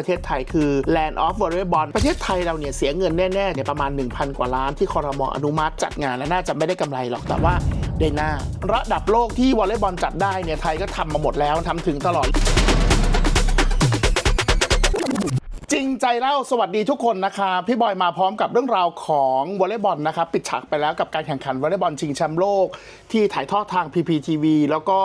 ประเทศไทยคือ Land of Volleyball ประเทศไทยเราเนี่ยเสียเงินแน่ๆเนี่ยประมาณ 1,000 กว่าล้านที่คอรมออนุมัติจัดงานและน่าจะไม่ได้กำไรหรอกแต่ว่าได้หน้า ระดับโลกที่วอลเลย์บอลจัดได้เนี่ยไทยก็ทำมาหมดแล้วทำถึงตลอด จริงใจเล่าสวัสดีทุกคนนะคะพี่บอยมาพร้อมกับเรื่องราวของวอลเลย์บอลนะครับปิดฉากไปแล้วกับการแข่งขันวอลเลย์บอลชิงแชมป์โลก ที่ถ่ายทอดทาง PPTV แล้วก็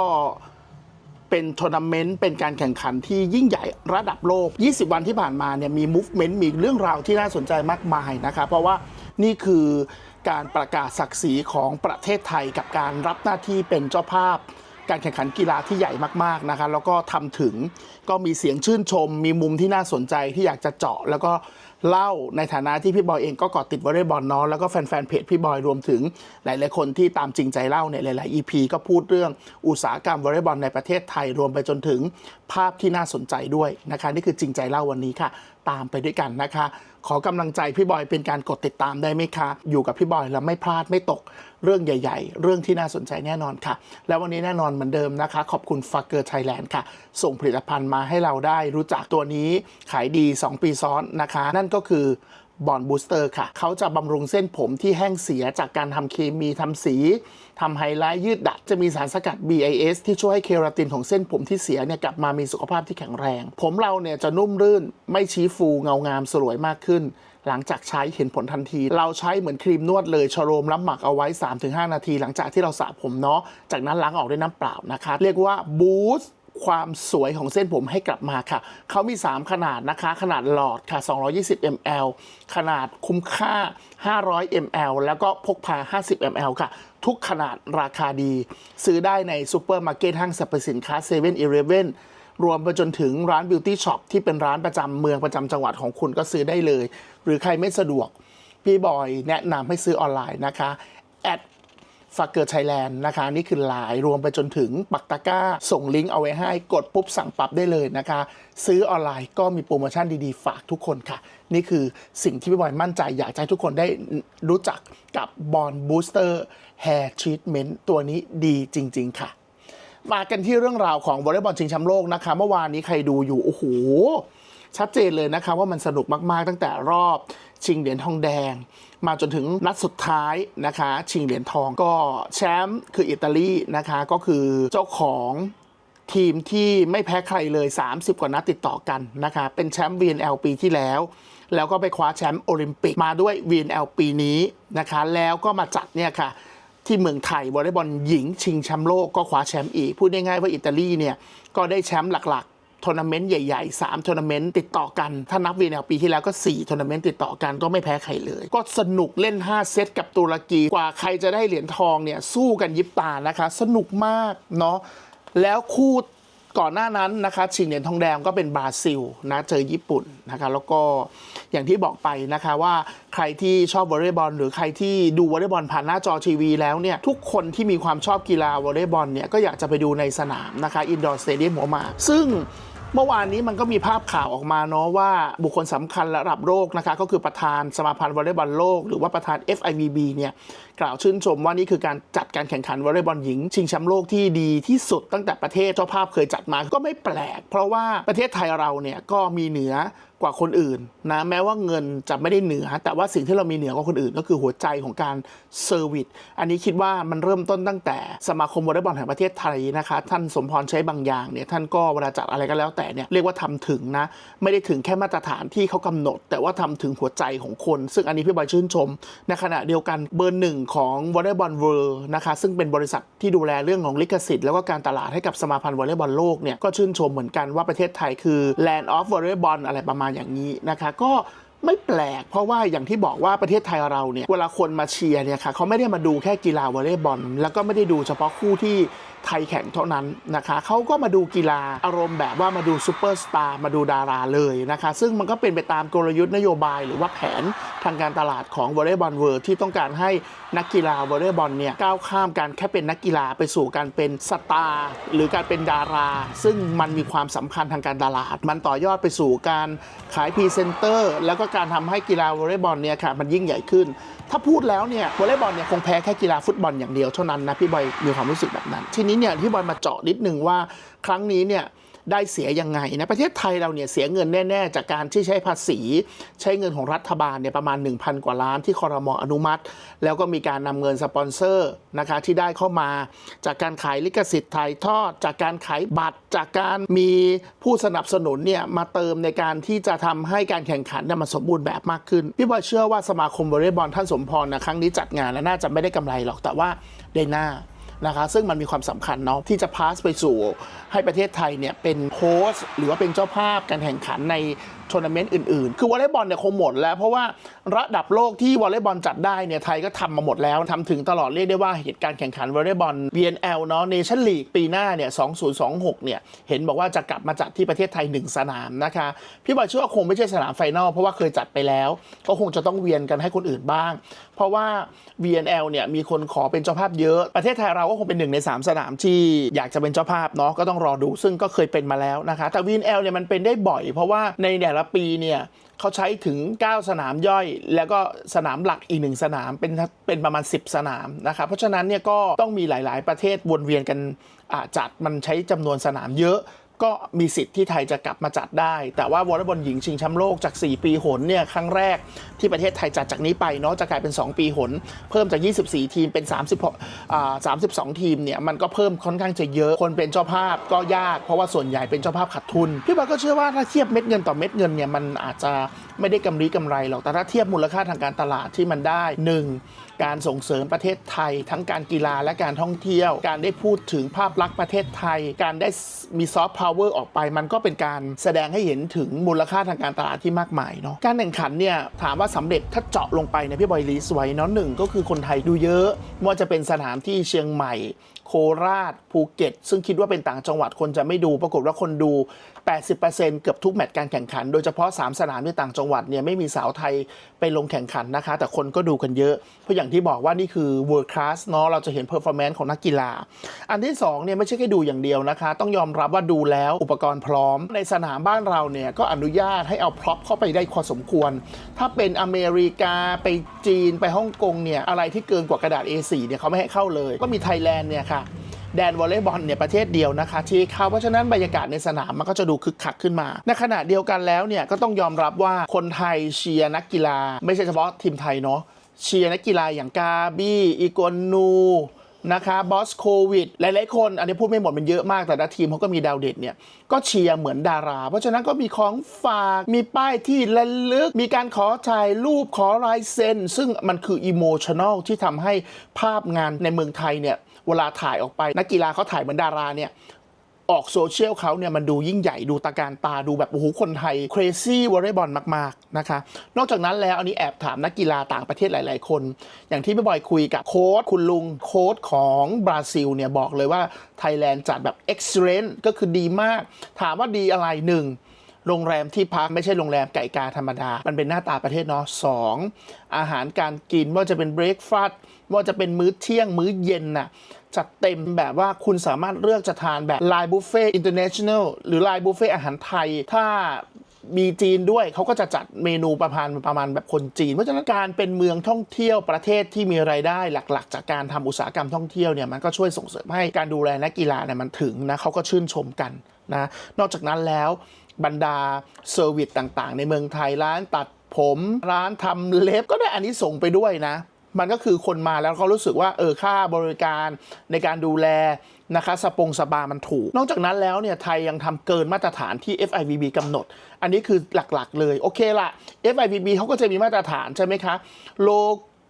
เป็นทัวร์นาเมนต์เป็นการแข่งขันที่ยิ่งใหญ่ระดับโลก 20 วันที่ผ่านมาเนี่ยมี movement มีเรื่องราวที่น่าสนใจมากมายนะครับเพราะว่านี่คือการประกาศศักดิ์ศรีของประเทศไทยกับการรับหน้าที่เป็นเจ้าภาพ การแข่งขันกีฬาที่ใหญ่มากๆนะคะแล้วก็ทำถึงก็มีเสียงชื่นชม มีมุมที่น่าสนใจที่อยากจะเจาะ แล้วก็ เล่าในฐานะที่พี่บอยเองก็เกาะติดวอลเลย์บอลเนาะแล้วก็แฟนๆเพจพี่บอยรวมถึงหลายๆคนที่ตามจริงใจเล่าเนี่ยหลายๆ EP ก็พูดเรื่องอุตสาหกรรมวอลเลย์บอลในประเทศไทยรวมไปจนถึงภาพที่น่าสนใจด้วยนะคะนี่คือจริงใจเล่าวันนี้ค่ะตามไปด้วยกันนะคะ ขอกำลังใจพี่บอยเป็นการกดติดตามได้ไหมคะ อยู่กับพี่บอยแล้วไม่พลาดไม่ตกเรื่องใหญ่ ๆ เรื่องที่น่าสนใจแน่นอนค่ะ แล้ววันนี้แน่นอนเหมือนเดิมนะคะ ขอบคุณฟักเกอร์ไทยแลนด์ค่ะ ส่งผลิตภัณฑ์มาให้เราได้รู้จักตัวนี้ขายดี 2 ปีซ้อนนะคะ นั่นก็คือ บอนบูสเตอร์ค่ะ เขาจะบำรุงเส้นผมที่แห้งเสียจากการทำเคมีทำสีทำไฮไลท์ยืดดัด จะมีสารสกัด BIS ที่ช่วยให้เคราตินของเส้นผมที่เสียเนี่ยกลับมามีสุขภาพที่แข็งแรง ผมเราเนี่ยจะนุ่มรื่น ไม่ชี้ฟูเงางามสลวยมากขึ้น หลังจากใช้เห็นผลทันที เราใช้เหมือนครีมนวดเลยชโรมล้วหมักเอาไว้ 3-5 นาที หลังจากที่เราสระผมเนาะจากนั้นล้างออกด้วยน้ำเปล่านะคะ เรียกว่าบูสต์ ความสวยของเส้นผมให้กลับมาค่ะ เขามี 3 ขนาดนะคะ ขนาดหลอดค่ะ 220 ml ขนาดคุ้มค่า 500 ml แล้วก็พกพา 50 ml ค่ะ ทุกขนาดราคาดี ซื้อได้ในซูเปอร์มาร์เก็ตห้างสรรพสินค้า7 e เ e ่ e อรวมไปจนถึงร้านบิวตี้ช็อปที่เป็นร้านประจำเมืองประจำจังหวัดของคุณก็ซื้อได้เลย หรือใครไม่สะดวก พี่บอยแนะนำให้ซื้อออนไลน์นะคะแฟักเกอร์ไทยแลนด์นะคะนี่คือไลน์รวมไปจนถึงปักตะก้า ส่งลิงก์เอาไว้ให้กดปุ๊บสั่งปรับได้เลยนะคะ ซื้อออนไลน์ก็มีโปรโมชั่นดีๆ ฝากทุกคนค่ะ นี่คือสิ่งที่พี่บอยมั่นใจ อยากให้ทุกคนได้รู้จักกับบอลบูสเตอร์แฮร์ทรีทเมนต์ตัวนี้ดีจริง ๆ ค่ะมากันที่เรื่องราวของวอลเลย์บอลชิงแชมป์โลกนะคะ เมื่อวานนี้ใครดูอยู่โอ้โห ชัดเจนเลยนะคะว่ามันสนุกมากๆ ตั้งแต่รอบชิงเหรียญทองแดง มาจนถึงนัดสุดท้ายนะคะ ชิงเหรียญทองก็แชมป์คืออิตาลีนะคะก็คือเจ้าของทีมที่ไม่แพ้ใครเลย 30 กว่านัดติดต่อกันนะคะ เป็นแชมป์ VNL ปีที่แล้ว แล้วก็ไปคว้าแชมป์โอลิมปิกมาด้วย VNL ปีนี้นะคะ แล้วก็มาจัดเนี่ยค่ะ ที่เมืองไทยวอลเลย์บอลหญิงชิงแชมป์โลกก็คว้าแชมป์อีก พูดง่ายๆว่าอิตาลีเนี่ย ก็ได้แชมป์หลักๆ ทัวร์นาเมนต์ใหญ่ๆ3ทัวร์นาเมนต์ติดต่อกัน ถ้านับวีแนลปีที่แล้วก็4ทัวร์นาเมนต์ติดต่อกันก็ไม่แพ้ใครเลย ก็สนุกเล่น 5 เซตกับตุรกีกว่าใครจะได้เหรียญทองเนี่ยสู้กันยิบตานะคะ สนุกมากเนาะแล้วคู่ก่อนหน้านั้นนะคะชิงเหรียญทองแดงก็เป็นบราซิลนะเจอญี่ปุ่นนะคะแล้วก็อย่างที่บอกไปนะคะว่าใครที่ชอบวอลเลย์บอล หรือใครที่ดูวอลเลย์บอลผ่านหน้าจอทีวีแล้วเนี่ยทุกคนที่มีความชอบกีฬาวอลเลย์บอลเนี่ยก็อยากจะไปดูในสนามนะคะอินดอร์สเตเดียมหัวหมากซึ่ง เมื่อวานนี้มันก็มีภาพข่าวออกมาเนาะว่าบุคคลสำคัญระดับโลกนะคะก็คือประธานสมาพันธ์วอลเลย์บอลโลก หรือว่าประธาน FIVB เนี่ยกล่าวชื่นชมว่านี่คือการจัดการแข่งขันวอลเลย์บอลหญิง ชิงแชมป์โลกที่ดีที่สุดตั้งแต่ประเทศเจ้าภาพเคยจัดมาก็ไม่แปลก เพราะว่าประเทศไทยเราเนี่ยก็มีเหนือ กว่าคนอื่นนะแม้ว่าเงินจะไม่ได้เหนือ แต่ว่าสิ่งที่เรามีเหนือกว่าคนอื่น ก็คือหัวใจของการเซอร์วิสอันนี้คิดว่ามันเริ่มต้นตั้งแต่สมาคมวอลเลย์บอลแห่งประเทศไทยนะคะ ท่านสมพรใช้บางอย่างเนี่ยท่านก็เวลาจัดอะไรก็แล้วแต่เนี่ยเรียกว่าทำถึงนะ ไม่ได้ถึงแค่มาตรฐานที่เขากำหนด แต่ว่าทำถึงหัวใจของคน ซึ่งอันนี้พี่บอยชื่นชม ในขณะเดียวกันเบอร์หนึ่งของวอลเลย์บอลเวิลด์นะคะซึ่งเป็นบริษัทที่ดูแลเรื่องของลิขสิทธิ์แล้วก็การตลาดให้กับสมาพันธ์วอลเลย์บอลโลกเนี่ยก็ชื่นชมเหมือนกันว่าประเทศไทยคือ Land of Volleyball อะไรประมาณอย่างนี้นะคะก็ไม่แปลกเพราะว่าอย่างที่บอกว่าประเทศไทยเราเนี่ยเวลาคนมาเชียร์เนี่ยค่ะเขาไม่ได้มาดูแค่กีฬาวอลเลย์บอลแล้วก็ไม่ได้ดูเฉพาะคู่ที่ ไทยแข่งเท่านั้นนะคะเขาก็มาดูกีฬาอารมณ์แบบว่ามาดูซูเปอร์สตาร์มาดูดาราเลยนะคะ ซึ่งมันก็เป็นไปตามกลยุทธ์นโยบาย หรือว่าแผนทางการตลาดของวอลเลย์บอลเวิร์ที่ต้องการให้นักกีฬาวอลเลย์บอลเนี่ยก้าวข้ามการแค่เป็นนักกีฬาไปสู่การเป็นสตาร์หรือการเป็นดารา ซึ่งมันมีความสำคัญทางการตลาด มันต่อยอดไปสู่การขายพรีเซนเตอร์แล้วก็การทำให้กีฬาวอลเลย์บอลเนี่ยค่ะมันยิ่งใหญ่ขึ้น ถ้าพูดแล้วเนี่ยวอลเลย์บอลเนี่ยคงแพ้แค่กีฬาฟุตบอลอย่างเดียวเท่านั้นนะพี่บอยมีความรู้สึกแบบนั้น ทีนี้เนี่ยพี่บอยมาเจาะนิดนึงว่าครั้งนี้เนี่ย ได้เสียยังไงนะประเทศไทยเราเนี่ยเสียเงินแน่ๆ จากการที่ใช้ภาษี ใช้เงินของรัฐบาลเนี่ยประมาณ 1,000 กว่าล้านที่คอรมออนุมัติ แล้วก็มีการนำเงินสปอนเซอร์นะคะที่ได้เข้ามา จากการขายลิขสิทธิ์ถ่ายทอด จากการขายบัตร จากการมีผู้สนับสนุนเนี่ยมาเติมในการที่จะทำให้การแข่งขันเนี่ยมันสมบูรณ์แบบมากขึ้นพี่บอยเชื่อว่าสมาคมวอลเลย์บอลท่านสมพรนะครั้งนี้จัดงานแล้วน่าจะไม่ได้กำไรหรอกแต่ว่าได้หน้า นะคะซึ่งมันมีความสำคัญเนาะที่จะพาสไปสู่ให้ประเทศไทยเนี่ยเป็นโฮสต์หรือว่าเป็นเจ้าภาพการแข่งขันใน ทัวร์นาเมนต์อื่น ๆ คือวอลเลย์บอลเนี่ยคงหมดแล้ว เพราะว่าระดับโลกที่วอลเลย์บอลจัดได้เนี่ยไทยก็ทำมาหมดแล้วทำถึงตลอดเรียกได้ว่าเหตุการณ์แข่งขันวอลเลย์บอล VNL เนาะเนชั่นลีกปีหน้าเนี่ย2026เนี่ยเห็นบอกว่าจะกลับมาจัดที่ประเทศไทย 1 สนามนะคะพี่บอยเชื่อว่าคงไม่ใช่สนามไฟนอลเพราะว่าเคยจัดไปแล้ว ก็คงจะต้องเวียนกันให้คนอื่นบ้าง เพราะว่า VNL เนี่ยมีคนขอเป็นเจ้าภาพเยอะประเทศไทยเราก็คงเป็นหนึ่งใน 3 สนามที่อยากจะเป็นเจ้าภาพเนาะก็ต้องรอดูซึ่งก็เคยเป็นมาแล้วนะคะแต่ VNL เนี่ยมันเป็นได้บ่อย เพราะว่าในแต่ละปีเนี่ยเขาใช้ถึง 9 สนามย่อย แล้วก็สนามหลักอีกหนึ่งสนามเป็นเป็นประมาณ 10 สนามนะครับเพราะฉะนั้นเนี่ยก็ต้องมีหลาย ๆ ประเทศวนเวียนกันจัดมันใช้จำนวนสนามเยอะ ก็มีสิทธิ์ที่ไทยจะกลับมาจัดได้ แต่ว่าวอลเลย์บอลหญิงชิงแชมป์โลกจาก 4 ปีหนเนี่ยครั้งแรกที่ประเทศไทยจัดจากนี้ไปเนาะจะกลายเป็น 2 ปีหน เพิ่มจาก 24 ทีมเป็น 30อ่า32 ทีมเนี่ยมันก็เพิ่มค่อนข้างจะเยอะคนเป็นเจ้าภาพก็ยากเพราะว่าส่วนใหญ่เป็นเจ้าภาพขาดทุนพี่บอยก็เชื่อว่าถ้าเทียบเม็ดเงินต่อเม็ดเงินเนี่ยมันอาจจะไม่ได้กำไรกำไรหรอกแต่ถ้าเทียบมูลค่าทางการตลาดที่มันได้หนึ่ง การส่งเสริมประเทศไทย ทั้งการกีฬาและการท่องเที่ยว การได้พูดถึงภาพลักษณ์ประเทศไทย การได้มีซอฟต์พาวเวอร์ออกไป มันก็เป็นการแสดงให้เห็นถึงมูลค่าทางการตลาดที่มากมายเนาะการแข่งขันเนี่ยถามว่าสำเร็จถ้าเจาะลงไปเนี่ยพี่บอยลีสไว้เนาะหนึ่งก็คือคนไทยดูเยอะไม่ว่าจะเป็นสถานที่เชียงใหม่ โคราชภูเก็ต ซึ่งคิดว่าเป็นต่างจังหวัดคนจะไม่ดูปรากฏว่าคนดู 80%เกือบทุกแมตช์การแข่งขัน โดยเฉพาะ 3 สนามที่ต่างจังหวัดเนี่ยไม่มีสาวไทยไปลงแข่งขันนะคะ แต่คนก็ดูกันเยอะเพราะอย่างที่บอกว่านี่คือ world class เนาะเราจะเห็น performance ของนักกีฬา อันที่2เนี่ยไม่ใช่แค่ดูอย่างเดียวนะคะ ต้องยอมรับว่าดูแล้วอุปกรณ์พร้อม ในสนามบ้านเราเนี่ยก็อนุญาตให้เอาพร็อพเข้าไปได้พอสมควร ถ้าเป็นอเมริกาไปจีนไปฮ่องกงเนี่ยอะไรที่เกินกว่ากระดาษ A4 เนี่ยเขาไม่ให้เข้าเลย ก็มีไทยแลนด์เนี่ยค่ะแดนวอลเลย์บอลเนี่ยประเทศเดียวนะคะที่เข้าเพราะฉะนั้นบรรยากาศในสนามมันก็จะดูคึกคักขึ้นมา ในขณะเดียวกันแล้วเนี่ยก็ต้องยอมรับว่าคนไทยเชียร์นักกีฬา ไม่ใช่เฉพาะทีมไทยเนาะ เชียร์นักกีฬาอย่างกาบี้อีกวนนูนะคะบอสโควิดหลายๆ คนอันนี้พูดไม่หมดมันเยอะมากแต่ละทีมเขาก็มีดาวเด่นเนี่ย ก็เชียร์เหมือนดารา เพราะฉะนั้นก็มีของฝากมีป้ายที่ระลึก มีการขอถ่ายรูปขอลายเซ็น ซึ่งมันคืออิโมชัน a ลที่ทำให้ภาพงานในเมืองไทยเนี่ย เวลาถ่ายออกไป นักกีฬาเขาถ่ายเหมือนดาราเนี่ย ออกโซเชียลเขาเนี่ยมันดูยิ่งใหญ่ดูตาการตาดูแบบโอ้โหคนไทย crazy วอลเลย์บอลมากๆนะคะนอกจากนั้นแล้วอันนี้แอบถามนักกีฬาต่างประเทศหลาย ๆ คน อย่างที่พี่บอยคุยกับโค้ชคุณลุงโค้ชของบราซิลเนี่ยบอกเลยว่าไทยแลนด์จัดแบบ excellent ก็คือดีมาก ถามว่าดีอะไรหนึ่งโรงแรมที่พักไม่ใช่โรงแรมไก่กาธรรมดา มันเป็นหน้าตาประเทศเนาะสองอาหารการกินว่าจะเป็นเบรกฟาสต์ว่าจะเป็นมื้อเที่ยงมื้อเย็นน่ะ จัดเต็มแบบว่าคุณสามารถเลือกจะทานแบบไลน์บุฟเฟ่อินเตอร์เนชั่นแนลหรือไลน์บุฟเฟ่อาหารไทย ถ้ามีจีนด้วยเขาก็จะจัดเมนูประมาณประมาณแบบคนจีน เพราะฉะนั้นการเป็นเมืองท่องเที่ยวประเทศที่มีรายได้หลัก ๆ จากการทำอุตสาหกรรมท่องเที่ยวเนี่ยมันก็ช่วยส่งเสริมให้การดูแลนักกีฬาเนี่ยมันถึงนะเขาก็ชื่นชมกันนะนอกจากนั้นแล้วบรรดาเซอร์วิสต่างๆ ในเมืองไทยร้านตัดผมร้านทำเล็บก็ได้อันนี้ส่งไปด้วยนะ มันก็คือคนมาแล้วเขารู้สึกว่าเออค่าบริการในการดูแลนะคะสปงสบามันถูก นอกจากนั้นแล้วเนี่ยไทยยังทำเกินมาตรฐานที่ FIVB กำหนด อันนี้คือหลักๆเลย โอเคละ FIVB เขาก็จะมีมาตรฐานใช่ไหมคะโล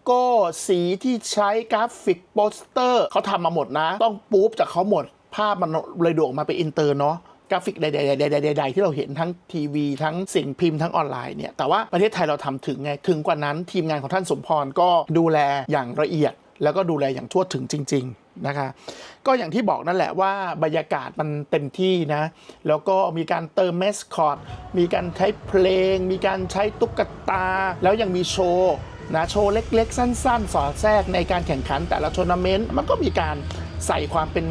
โก้สีที่ใช้กราฟิกโปสเตอร์เขาทำมาหมดนะ ต้องปุ๊บจากเขาหมดภาพมันเลยโด่งมาเป็นอินเตอร์เนาะ กราฟิกใดๆๆๆๆ ที่เราเห็นทั้งทีวี ทั้งสิ่งพิมพ์ทั้งออนไลน์เนี่ยแต่ว่าประเทศไทยเราทำถึงไงถึงกว่านั้นทีมงานของท่านสมพรก็ดูแลอย่างละเอียด แล้วก็ดูแลอย่างทั่วถึงจริง ๆนะคะ ก็อย่างที่บอกนั่นแหละว่าบรรยากาศมันเต็มที่นะ แล้วก็มีการเติมเมสคอตมีการใช้เพลง มีการใช้ตุ๊กตา แล้วยังมีโชว์นะโชว์เล็ก ๆ สั้น ๆ สอดแทรกในการแข่งขันแต่ละทัวร์นาเมนต์มันก็มีการใส่ความเป็น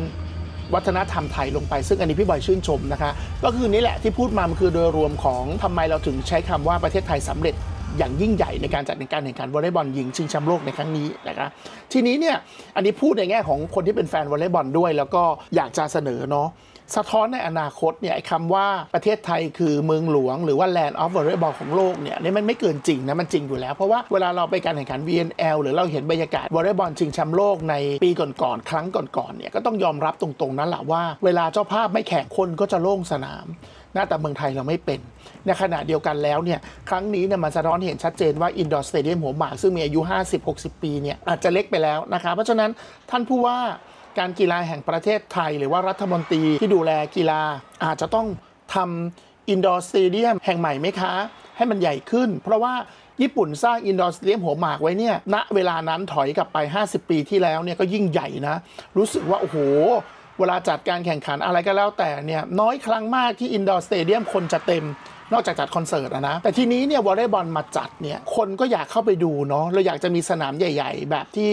วัฒนธรรมไทยลงไป ซึ่งอันนี้พี่บอยชื่นชมนะคะ ก็คือนี่แหละที่พูดมามันคือโดยรวมของทำไมเราถึงใช้คำว่าประเทศไทยสำเร็จอย่างยิ่งใหญ่ในการจัดการแข่งขันวอลเลย์บอลหญิงชิงแชมป์โลกในครั้งนี้นะคะทีนี้เนี่ยอันนี้พูดในแง่ของคนที่เป็นแฟนวอลเลย์บอลด้วย แล้วก็อยากจะเสนอเนาะ สะท้อนในอนาคตเนี่ยไอ้คำว่าประเทศไทยคือเมืองหลวงหรือว่า Land of Volleyball ของโลกเนี่ยนี่มันไม่เกินจริงนะมันจริงอยู่แล้ว เพราะว่าเวลาเราไปการแข่งขัน VNL หรือเราเห็นบรรยากาศวอลเลย์บอลชิงแชมป์โลกในปีก่อนๆครั้งก่อนๆเนี่ยก็ต้องยอมรับตรงๆนั่นแหละว่า เวลาเจ้าภาพไม่แข่งคนก็จะโล่งสนามนะแต่เมืองไทยเราไม่เป็น ในขณะเดียวกันแล้วเนี่ยครั้งนี้เนี่ยมันสะท้อนเห็นชัดเจนว่าอินดอร์สเตเดียมหัวหมากซึ่งมีอายุ 50-60 ปีเนี่ยอาจจะเล็กไปแล้วนะคะเพราะฉะนั้นท่านผู้ว่า การกีฬาแห่งประเทศไทย หรือว่ารัฐมนตรีที่ดูแลกีฬา อาจจะต้องทำอินดอร์สเตเดียมแห่งใหม่ไหมคะ ให้มันใหญ่ขึ้น เพราะว่าญี่ปุ่นสร้างอินดอร์สเตเดียมหัวหมากไว้เนี่ยณเวลานั้นถอยกลับไป 50 ปีที่แล้วเนี่ยก็ยิ่งใหญ่นะ รู้สึกว่าโอ้โหเวลาจัดการแข่งขันอะไรก็แล้วแต่เนี่ยน้อยครั้งมากที่อินดอร์สเตเดียมคนจะเต็ม นอกจากจัดคอนเสิร์ตนะ แต่ทีนี้เนี่ยวอลเลย์บอลมาจัดเนี่ยคนก็อยากเข้าไปดูเนาะเราอยากจะมีสนามใหญ่ ๆ แบบที่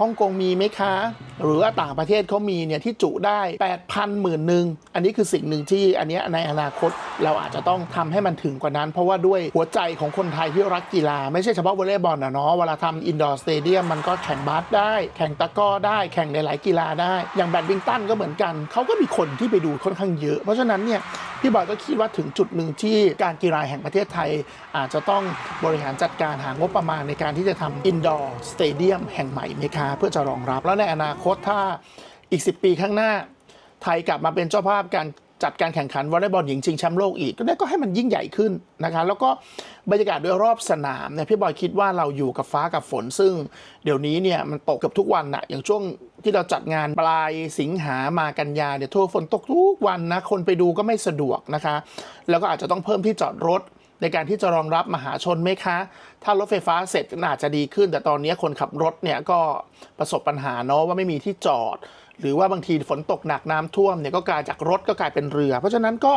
ฮ่องกงมีไหมคะ หรือว่าต่างประเทศเขามีเนี่ยที่จุได้8,000หมื่นหนึ่งอันนี้คือสิ่งหนึ่งที่อันนี้ในอนาคตเราอาจจะต้องทำให้มันถึงกว่านั้น เพราะว่าด้วยหัวใจของคนไทยที่รักกีฬา ไม่ใช่เฉพาะวอลเลย์บอลนะเนาะเวลาทำอินดอร์สเตเดียมมันก็แข่งบาสได้ แข่งตะก้อได้แข่งในหลายกีฬาได้ อย่างแบดมินตันก็เหมือนกันเขาก็มีคนที่ไปดูค่อนข้างเยอะ เพราะฉะนั้นเนี่ยพี่บอยก็คิดว่าถึงจุดหนึ่งที่การกีฬาแห่งประเทศไทย อาจจะต้องบริหารจัดการหางบประมาณในการที่จะทำอินดอร์สเตเดียมแห่งใหม่มคะเพื่อจะรองรับ แล้วในอนาคตถ้าอีก 10 ปีข้างหน้า ไทยกลับมาเป็นเจ้าภาพการจัดการแข่งขันวอลเลย์บอลหญิงชิงแชมป์โลกอีกก็ได้ก็ให้มันยิ่งใหญ่ขึ้นนะคะ แล้วก็บรรยากาศโดยรอบสนามเนี่ยพี่บอยคิดว่าเราอยู่กับฟ้ากับฝนซึ่ง เดี๋ยวนี้เนี่ยมันตกเกับทุกวันนะอย่างช่วงที่เราจัดงานปลายสิงหามากันยาเนี่ยทั่วฝนตกทุกวันนะคนไปดูก็ไม่สะดวกนะคะ แล้วก็อาจจะต้องเพิ่มที่จอดรถ ในการที่จะรองรับมหาชนไหมคะ ถ้ารถไฟฟ้าเสร็จอาจจะดีขึ้น แต่ตอนนี้คนขับรถเนี่ยก็ประสบปัญหาเนาะว่าไม่มีที่จอด หรือว่าบางทีฝนตกหนักน้ำท่วมเนี่ยก็กลายจากรถก็กลายเป็นเรือ เพราะฉะนั้นก็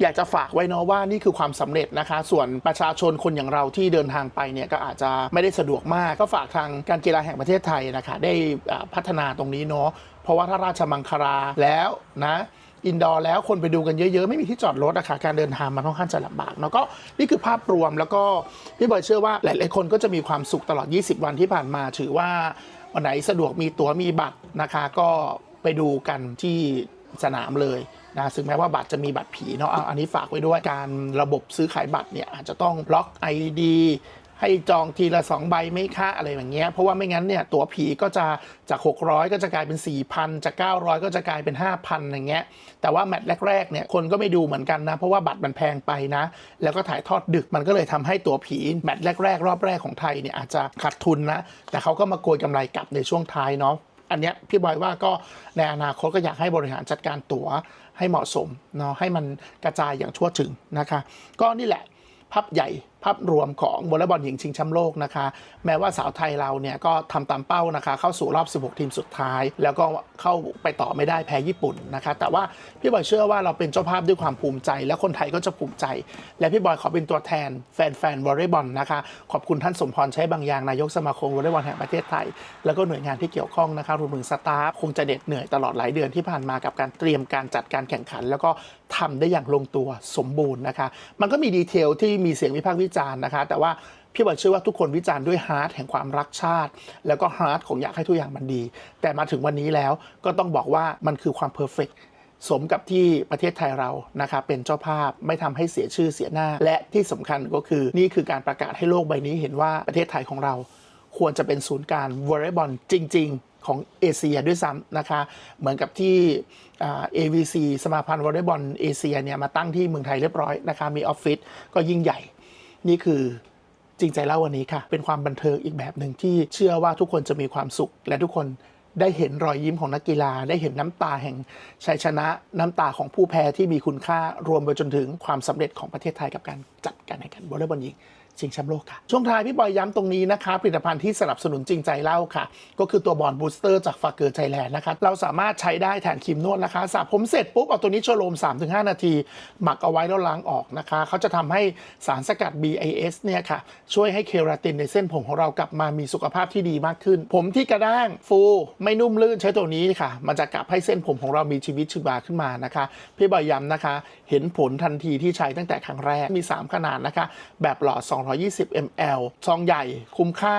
อยากจะฝากไว้เนาะว่านี่คือความสำเร็จนะคะ ส่วนประชาชนคนอย่างเราที่เดินทางไปเนี่ยก็อาจจะไม่ได้สะดวกมาก ก็ฝากทางการกีฬาแห่งประเทศไทยนะคะได้พัฒนาตรงนี้เนาะเพราะว่าถ้าราชมังคลาแล้วนะ อินดอร์แล้วคนไปดูกันเยอะๆ ไม่มีที่จอดรถอะค่ะการเดินทางมันค่อนข้างจะลำบากเนาะก็นี่คือภาพรวมแล้วก็พี่บอยเชื่อว่าหลายๆคนก็จะมีความสุขตลอด 20 วันที่ผ่านมา ถือว่าวันไหนสะดวกมีตั๋วมีบัตรนะคะ ก็ไปดูกันที่สนามเลยนะซึ่งแม้ว่าบัตรจะมีบัตรผีเนาะเอาอันนี้ฝากไว้ด้วยการระบบซื้อขายบัตรเนี่ยอาจจะต้องล็อก ID ให้จองทีละ2ใบไหม่คะอะไรอย่างเงี้ยเพราะว่าไม่งั้นเนี่ยตั๋วผีก็จะจาก 600 ก็จะกลายเป็น 4,000 จาก 900 ก็จะกลายเป็น 5,000อย่างเงี้ยแต่ว่าแมตช์แรกๆเนี่ยคนก็ไม่ดูเหมือนกันนะ เพราะว่าบัตรมันแพงไปนะ แล้วก็ถ่ายทอดดึกมันก็เลยทำให้ตั๋วผีแมตช์แรกๆ รอบแรกของไทยเนี่ยอาจจะขาดทุนนะ แต่เขาก็มาโกยกำไรกลับในช่วงท้ายเนาะอันเนี้ยพี่บอยว่าก็ในอนาคตก็อยากให้บริหารจัดการตั๋วให้เหมาะสมเนาะให้มันกระจายอย่างทั่วถึงนะคะ ก็นี่แหละภาพใหญ่ ภาพรวมของวอลเลย์บอลหญิงชิงแชมป์โลกนะคะ แม้ว่าสาวไทยเราเนี่ยก็ทำตามเป้านะคะ เข้าสู่รอบ 16 ทีมสุดท้าย แล้วก็เข้าไปต่อไม่ได้แพ้ญี่ปุ่นนะคะ แต่ว่าพี่บอยเชื่อว่าเราเป็นเจ้าภาพด้วยความภูมิใจ และคนไทยก็จะภูมิใจ และพี่บอยขอเป็นตัวแทนแฟนๆวอลเลย์บอลนะคะ ขอบคุณท่านสมพรใช้บางอย่างนายกสมาคมวอลเลย์บอลแห่งประเทศไทย แล้วก็หน่วยงานที่เกี่ยวข้องนะคะรวมถึงสตาฟคงจะเหน็ดเหนื่อยตลอดหลายเดือนที่ผ่านมากับการเตรียมการจัดการแข่งขัน แล้วก็ทำได้อย่างลงตัวสมบูรณ์นะคะ มันก็มีดีเทลที่มีเสียงวิพากษ์วิจารณ์นะคะ แต่ว่าพี่บอยเชื่อว่าทุกคนวิจารณ์ด้วยฮาร์ดแห่งความรักชาติ แล้วก็ฮาร์ดของอยากให้ทุกอย่างมันดี แต่มาถึงวันนี้แล้วก็ต้องบอกว่ามันคือความเพอร์เฟกสมกับที่ประเทศไทยเรานะคะเป็นเจ้าภาพไม่ทำให้เสียชื่อเสียหน้า และที่สำคัญก็คือนี่คือการประกาศให้โลกใบนี้เห็นว่าประเทศไทยของเรา ควรจะเป็นศูนย์การวอลเลย์บอลจริง ๆ ของเอเชียด้วยซ้ำนะคะ เหมือนกับที่อ่า AVC สมาพันธ์วอลเลย์บอลเอเชียเนี่ยมาตั้งที่เมืองไทยเรียบร้อยนะคะมีออฟฟิศก็ยิ่งใหญ่ นี่คือจริงใจเล่าวันนี้ค่ะ เป็นความบันเทิงอีกแบบหนึ่งที่เชื่อว่าทุกคนจะมีความสุข และทุกคนได้เห็นรอยยิ้มของนักกีฬา ได้เห็นน้ำตาแห่งชัยชนะน้ำตาของผู้แพ้ที่มีคุณค่ารวมไปจนถึงความสำเร็จของประเทศไทยกับการจัดการแข่งขันวอลเลย์บอลหญิง ชิงแชมป์โลกค่ะ ช่วงท้ายพี่บอยย้ำตรงนี้นะคะ ผลิตภัณฑ์ที่สนับสนุนจริงใจเล่าค่ะ ก็คือตัวบอลบูสเตอร์จากฟาเกอร์ไทยแลนด์นะคะเราสามารถใช้ได้แทนครีมนวดนะคะสระผมเสร็จปุ๊บเอาตัวนี้โชโลม 3-5 นาที หมักเอาไว้แล้วล้างออกนะคะเขาจะทำให้สารสกัด BIS เนี่ยค่ะช่วยให้เคราตินในเส้นผมของเรากลับมามีสุขภาพที่ดีมากขึ้น ผมที่กระด้างฟูไม่นุ่มลื่นใช้ตัวนี้ค่ะ มันจะกลับให้เส้นผมของเรามีชีวิตชีวาขึ้นมานะคะพี่บอยย้ำนะคะ เห็นผลทันทีที่ใช้ตั้งแต่ครั้งแรกมี 3 ขนาดนะคะ แบบหลอด220 ml ซองใหญ่คุ้มค่า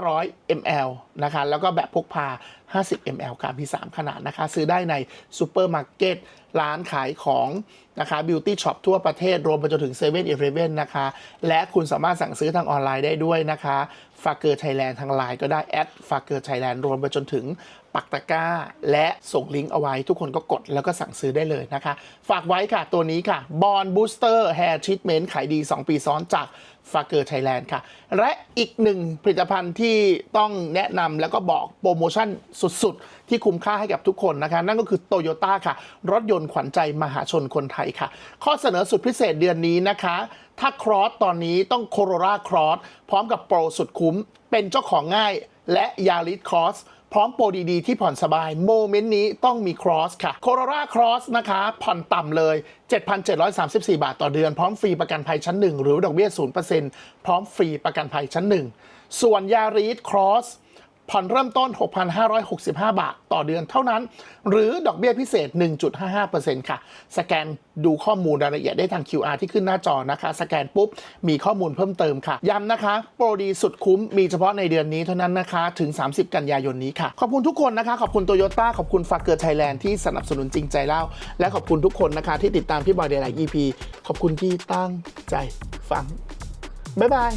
500 ml นะคะ แล้วก็แบบพกพา 50 ml การพี3 ขนาดนะคะ ซื้อได้ในซูเปอร์มาร์เก็ตร้านขายของนะคะบิวตี้ช็อปทั่วประเทศ รวมไปจนถึง7 e เ e ่ e อเนะคะ และคุณสามารถสั่งซื้อทางออนไลน์ได้ด้วยนะคะฟาเกอร์ไทยแลนด์ทางไลน์ก็ได้แอดฟาเกอร์ไทยแลนด์รวมไปจนถึงปักตะกร้า และส่งลิงก์เอาไว้ ทุกคนก็กดแล้วก็สั่งซื้อได้เลยนะคะ ฝากไว้ค่ะตัวนี้ค่ะบอลบูสเตอร์แฮร์ทรีทเมนต์ขายดี 2 ปีซ้อนจากฟาเกอร์ไทยแลนด์ค่ะ และอีกหนึ่งผลิตภัณฑ์ที่ต้องแนะนำแล้วก็บอกโปรโมชั่นสุดๆ ที่คุ้มค่าให้กับทุกคนนะคะ นั่นก็คือโตโยต้าค่ะ รถยนต์ขวัญใจมหาชนคนไทยค่ะ ข้อเสนอสุดพิเศษเดือนนี้นะคะ ถ้าครอสตอนนี้ต้องโคโร a าครอสพร้อมกับโปรสุดคุ้ม เป็นเจ้าของง่ายและยาริสครอสพร้อมโปรดีๆ ที่ผ่อนสบาย โมเมนต์นี้ต้องมีครอสค่ะโคโร a าครอสนะคะ ผ่อนต่ำเลย 7,734 บาทต่อเดือน พร้อมฟรีประกันภัยชั้น 1 หรือดอกเบี้ย 0%พร้อมฟรีประกันภัยชั้น 1 ส่วนยาริสครอส ผ่อนเริ่มต้น 6,565 บาท ต่อเดือนเท่านั้น หรือดอกเบี้ยพิเศษ 1.55%ค่ะ สแกนดูข้อมูลรายละเอียดได้ทาง QR ที่ขึ้นหน้าจอนะคะ สแกนปุ๊บ มีข้อมูลเพิ่มเติมค่ะ ย้ำนะคะ โปรดีสุดคุ้ม มีเฉพาะในเดือนนี้เท่านั้นนะคะ ถึง 30 กันยายนนี้ค่ะ ขอบคุณทุกคนนะคะ ขอบคุณโตโยต้า ขอบคุณฟาเกอร์ไทยแลนด์ที่สนับสนุนจริงใจเล่า และขอบคุณทุกคนนะคะ ที่ติดตามพี่บอยในหลาย EP ขอบคุณที่ตั้งใจฟังบ๊ายบาย